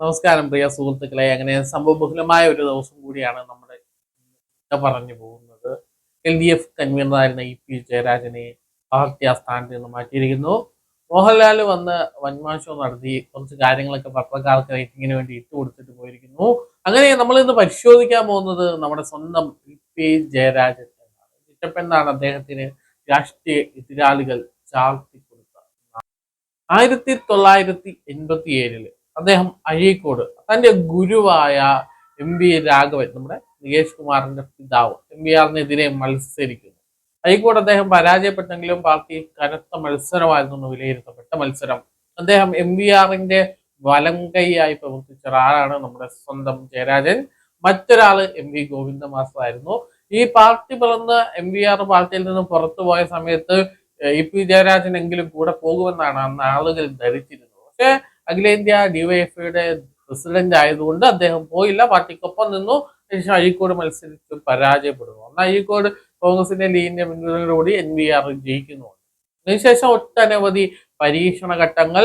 നമസ്കാരം പ്രിയ സുഹൃത്തുക്കളെ. അങ്ങനെ സംഭവബഹുലമായ ഒരു ദിവസം കൂടിയാണ് നമ്മുടെ പറഞ്ഞു പോകുന്നത്. എൽ ഡി എഫ് കൺവീനറായിരുന്ന ഇ പി ജയരാജനെ പാർട്ടി സ്ഥാനത്ത് നിന്ന് മാറ്റിയിരിക്കുന്നു. മോഹൻലാൽ വന്ന് വൻമാശോ നടത്തി കുറച്ച് കാര്യങ്ങളൊക്കെ പത്രക്കാർക്ക് റേറ്റിങ്ങിന് വേണ്ടി ഇട്ട് കൊടുത്തിട്ട് പോയിരിക്കുന്നു. അങ്ങനെ നമ്മൾ ഇന്ന് പരിശോധിക്കാൻ പോകുന്നത് നമ്മുടെ സ്വന്തം ഇ പി ജയരാജൻ എന്നാണ്. ചിറ്റപ്പെന്നാണ് അദ്ദേഹത്തിന് രാഷ്ട്രീയ എതിരാളികൾ ചാർത്തി കൊടുത്തത് ആയിരത്തി തൊള്ളായിരത്തി എൺപത്തി ഏഴിൽ അദ്ദേഹം അഴീക്കോട് തന്റെ ഗുരുവായ എം വി രാഘവൻ നമ്മുടെ നികേഷ് കുമാറിന്റെ പിതാവ് എം വി ആറിനെതിരെ മത്സരിക്കുന്നു. അഴീക്കോട് അദ്ദേഹം പരാജയപ്പെട്ടെങ്കിലും പാർട്ടി കനത്ത മത്സരമായിരുന്നു വിലയിരുത്തപ്പെട്ട മത്സരം. അദ്ദേഹം എം വി ആറിന്റെ വലം കൈയായി പ്രവർത്തിച്ച ഒരാളാണ് നമ്മുടെ സ്വന്തം ജയരാജൻ. മറ്റൊരാൾ എം വി ഗോവിന്ദ മാസ്റ്റർ ഈ പാർട്ടി പിറന്ന് എം വി ആർ പാർട്ടിയിൽ നിന്ന് പുറത്തു പോയ സമയത്ത് ഇ പി ജയരാജൻ എങ്കിലും കൂടെ പോകുമെന്നാണ് അന്ന് ആളുകൾ ധരിച്ചിരുന്നത്. പക്ഷേ അഖിലേന്ത്യാ ഡിവൈഎഫ്ഐയുടെ പ്രസിഡന്റ് ആയതുകൊണ്ട് അദ്ദേഹം പോയില്ല. പാർട്ടിക്കൊപ്പം നിന്നു. ശേഷം അഴീക്കോട് മത്സരിച്ച്. പരാജയപ്പെടുന്നു. അന്ന് അഴീക്കോട് കോൺഗ്രസിന്റെ ലീഗിന്റെ പിന്തുണയോടുകൂടി എൻ വി ആർ ജയിക്കുന്നു അതിനുശേഷം ഒട്ടനവധി പരീക്ഷണ ഘട്ടങ്ങൾ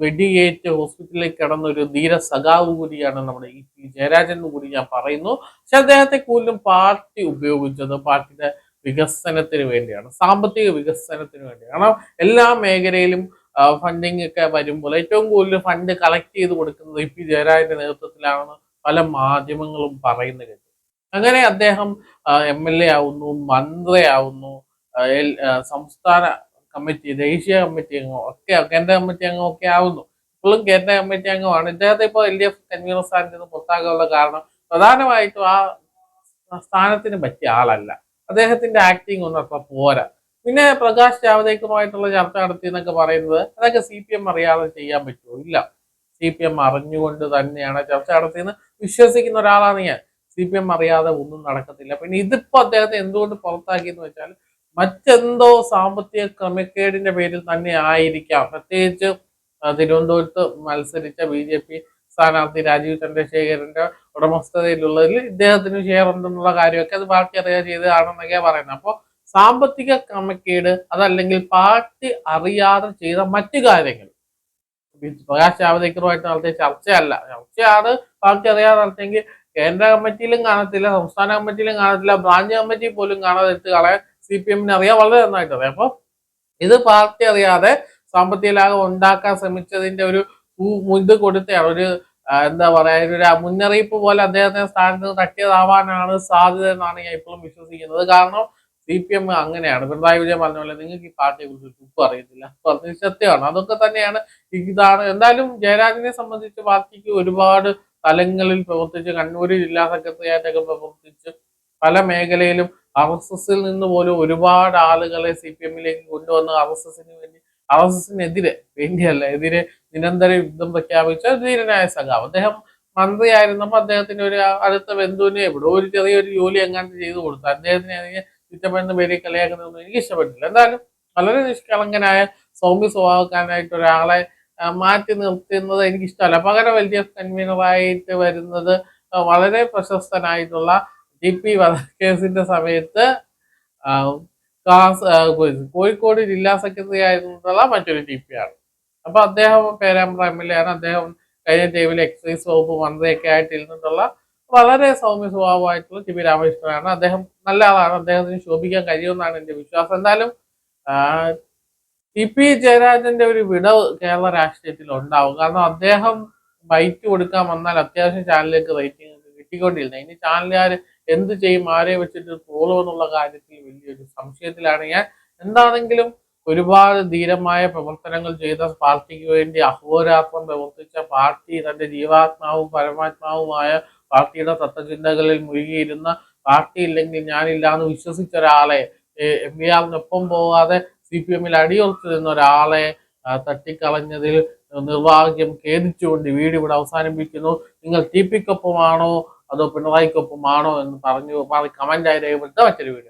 വെടിയേറ്റ് ഹോസ്പിറ്റലിലേക്ക് കിടന്ന ഒരു ധീര സഖാവ് കൂടിയാണ് നമ്മുടെ ഇ പി ജയരാജൻ കൂടി ഞാൻ പറയുന്നു. പക്ഷെ അദ്ദേഹത്തെ കൂടുതലും പാർട്ടി ഉപയോഗിച്ചത് പാർട്ടിയുടെ വികസനത്തിന് വേണ്ടിയാണ്. സാമ്പത്തിക വികസനത്തിന് വേണ്ടിയാണ്. കാരണം എല്ലാ മേഖലയിലും ഫണ്ടിങ് ഒക്കെ വരുമ്പോൾ ഏറ്റവും കൂടുതൽ ഫണ്ട് കളക്ട് ചെയ്ത് കൊടുക്കുന്നത് ഇ പി ജയരാജന്റെ നേതൃത്വത്തിലാണെന്ന് പല മാധ്യമങ്ങളും പറയുന്ന കേട്ടു. അങ്ങനെ അദ്ദേഹം എം എൽ എ ആവുന്നു മന്ത്രിയാവുന്നു സംസ്ഥാന കമ്മിറ്റി ദേശീയ കമ്മിറ്റി അംഗം ഒക്കെ കേന്ദ്ര കമ്മിറ്റി അംഗം ഒക്കെ ആവുന്നു. ഇപ്പോഴും കേന്ദ്ര കമ്മിറ്റി അംഗമാണ്. ഇദ്ദേഹത്തെ ഇപ്പോൾ എൽ ഡി എഫ് കൺവീനർ സ്ഥാനത്ത് നിന്ന് പുറത്താക്കാനുള്ള കാരണം പ്രധാനമായിട്ടും ആ സ്ഥാനത്തിന് പറ്റിയ ആളല്ല. അദ്ദേഹത്തിന്റെ ആക്ടിങ് ഒന്നും അത്ര പോരാ. പിന്നെ പ്രകാശ് ജാവദേക്കറുമായിട്ടുള്ള ചർച്ച നടത്തി എന്നൊക്കെ പറയുന്നത് അതൊക്കെ സി പി എം അറിയാതെ ചെയ്യാൻ പറ്റുമോ? ഇല്ല. സി പി എം അറിഞ്ഞുകൊണ്ട് തന്നെയാണ് ചർച്ച നടത്തിയെന്ന് വിശ്വസിക്കുന്ന ഒരാളാണ് ഞാൻ. സി പി എം അറിയാതെ ഒന്നും നടക്കത്തില്ല. പിന്നെ ഇതിപ്പോ അദ്ദേഹത്തെ എന്തുകൊണ്ട് പുറത്താക്കിയെന്ന് വെച്ചാൽ മറ്റെന്തോ സാമ്പത്തിക ക്രമക്കേടിന്റെ പേരിൽ തന്നെ ആയിരിക്കാം. പ്രത്യേകിച്ച് തിരുവനന്തപുരത്ത് മത്സരിച്ച ബി ജെ പി സ്ഥാനാർത്ഥി രാജീവ് ചന്ദ്രശേഖരന്റെ ഉടമസ്ഥതയിലുള്ളതിൽ ഇദ്ദേഹത്തിന് ഷെയർ ഉണ്ടെന്നുള്ള കാര്യമൊക്കെ അത് ബാക്കി അറിയാതെ ചെയ്തതാണെന്നൊക്കെയാണ് പറയുന്നത്. അപ്പോൾ സാമ്പത്തിക ക്രമക്കേട് അതല്ലെങ്കിൽ പാർട്ടി അറിയാതെ ചെയ്ത മറ്റു കാര്യങ്ങൾ. പ്രകാശ് ജാവദേക്കറുമായിട്ട് നടത്തിയ ചർച്ചയല്ല. ചർച്ചയാണ് പാർട്ടി അറിയാതെ നടത്തിയെങ്കിൽ കേന്ദ്ര കമ്മിറ്റിയിലും കാണത്തില്ല സംസ്ഥാന കമ്മിറ്റിയിലും കാണത്തില്ല ബ്രാഞ്ച് കമ്മിറ്റി പോലും കാണാതെ എടുത്ത് കളയാൻ സി പി എമ്മിനെ അറിയാൻ വളരെ നന്നായിട്ട് അറിയാം. അപ്പോൾ ഇത് പാർട്ടി അറിയാതെ സാമ്പത്തിക ലാഭം ഉണ്ടാക്കാൻ ശ്രമിച്ചതിന്റെ ഒരു ഇത് കൊടുത്തയാണ്. ഒരു എന്താ പറയാ ഒരു മുന്നറിയിപ്പ് പോലെ അദ്ദേഹത്തെ സ്ഥാനത്ത് തട്ടിയതാവാനാണ് സാധ്യത എന്നാണ് ഞാൻ ഇപ്പോഴും വിശ്വസിക്കുന്നത്. കാരണം സി പി എം അങ്ങനെയാണ്. പിണറായി വിജയൻ പറഞ്ഞ പോലെ നിങ്ങൾക്ക് ഈ പാർട്ടിയെ കുറിച്ച് ഒട്ടും അറിയത്തില്ല. പറഞ്ഞത് സത്യമാണ്. അതൊക്കെ തന്നെയാണ് ഇതാണ്. എന്തായാലും ജയരാജനെ സംബന്ധിച്ച് പാർട്ടിക്ക് ഒരുപാട് തലങ്ങളിൽ പ്രവർത്തിച്ച് കണ്ണൂർ ജില്ലാ സെക്രട്ടറിയായിട്ടൊക്കെ പ്രവർത്തിച്ച് പല മേഖലയിലും ആർ എസ് എസിൽ നിന്ന് പോലും ഒരുപാട് ആളുകളെ സി പി എമ്മിലേക്ക് കൊണ്ടുവന്ന് ആർ എസ് എസിന് വേണ്ടി ആർ എസ് എസിനെതിരെ വേണ്ടിയല്ല എതിരെ നിരന്തര യുദ്ധം പ്രഖ്യാപിച്ച ധീരനായ സഖാവ്. അദ്ദേഹം മന്ത്രിയായിരുന്നപ്പോൾ അദ്ദേഹത്തിന് ഒരു അടുത്ത ബന്ധുവിനെ എവിടെ ഒരു ചെറിയൊരു ജോലി എങ്ങാണ്ട് ചെയ്തു കൊടുത്തു. അദ്ദേഹത്തിന് ചുറ്റപ്പെടുന്ന പേര് കളിയാക്കുന്നതൊന്നും എനിക്ക് ഇഷ്ടപ്പെട്ടില്ല എന്തായാലും വളരെ നിഷ്കളങ്കനായ സൗമ്യ സ്വഭാവക്കാരനായിട്ട് ഒരാളെ മാറ്റി നിർത്തുന്നത് എനിക്ക് ഇഷ്ടമല്ല പകരം എൽ ഡി എഫ് കൺവീനറായിട്ട് വരുന്നത് വളരെ പ്രശസ്തനായിട്ടുള്ള ഡി പി വധക്കേസിന്റെ സമയത്ത് കോഴിക്കോട് ജില്ലാ സെക്രട്ടറി ആയിരുന്നുള്ള മറ്റൊരു ഡി പി ആണ്. അപ്പൊ അദ്ദേഹം പേരാമ്പ്ര എം എൽ എ ആണ്. അദ്ദേഹം കഴിഞ്ഞ ടൈമിൽ എക്സൈസ് വകുപ്പ് മന്ത്രിയൊക്കെ ആയിട്ടിരുന്നിട്ടുള്ള വളരെ സൗമ്യ സ്വഭാവമായിട്ടുള്ള ടി പി രാമകൃഷ്ണനാണ്. അദ്ദേഹം നല്ല ആളാണ്. അദ്ദേഹത്തിന് ശോഭിക്കാൻ കഴിയുമെന്നാണ് എന്റെ വിശ്വാസം. എന്തായാലും ടി പി ജയരാജന്റെ ഒരു വിടവ് കേരള രാഷ്ട്രീയത്തിൽ ഉണ്ടാവും. കാരണം അദ്ദേഹം ബൈറ്റ് കൊടുക്കാൻ വന്നാൽ അത്യാവശ്യം ചാനലിലേക്ക് റേറ്റിംഗ് കിട്ടിക്കൊണ്ടിരുന്നത് ഇനി ചാനലുകാർ എന്ത് ചെയ്യും ആരെ വെച്ചിട്ട് ട്രോളും എന്നുള്ള കാര്യത്തിൽ വലിയൊരു സംശയത്തിലാണ് ഞാൻ. എന്താണെങ്കിലും ഒരുപാട് ധീരമായ പ്രവർത്തനങ്ങൾ ചെയ്ത പാർട്ടിക്ക് വേണ്ടി അഹോരാത്രം പ്രവർത്തിച്ച പാർട്ടി തന്റെ ജീവാത്മാവും പരമാത്മാവുമായ പാർട്ടിയുടെ തത്വചിന്തകളിൽ മുഴുകിയിരുന്ന പാർട്ടി ഇല്ലെങ്കിൽ ഞാനില്ല എന്ന് വിശ്വസിച്ച ഒരാളെ എം വി ആറിനൊപ്പം പോകാതെ സി പി എമ്മിൽ അടിയുറച്ചു നിന്ന ഒരാളെ തട്ടിക്കളഞ്ഞതിൽ നിർഭാഗ്യം ഖേദിച്ചുകൊണ്ട് വീട് ഇവിടെ അവസാനിപ്പിക്കുന്നു. നിങ്ങൾ ടി പിക്കൊപ്പമാണോ അതോ പിണറായിക്കൊപ്പമാണോ എന്ന് പറഞ്ഞു കമന്റ് ആയി രേഖപ്പെടുത്ത മറ്റൊരു വീഡിയോ.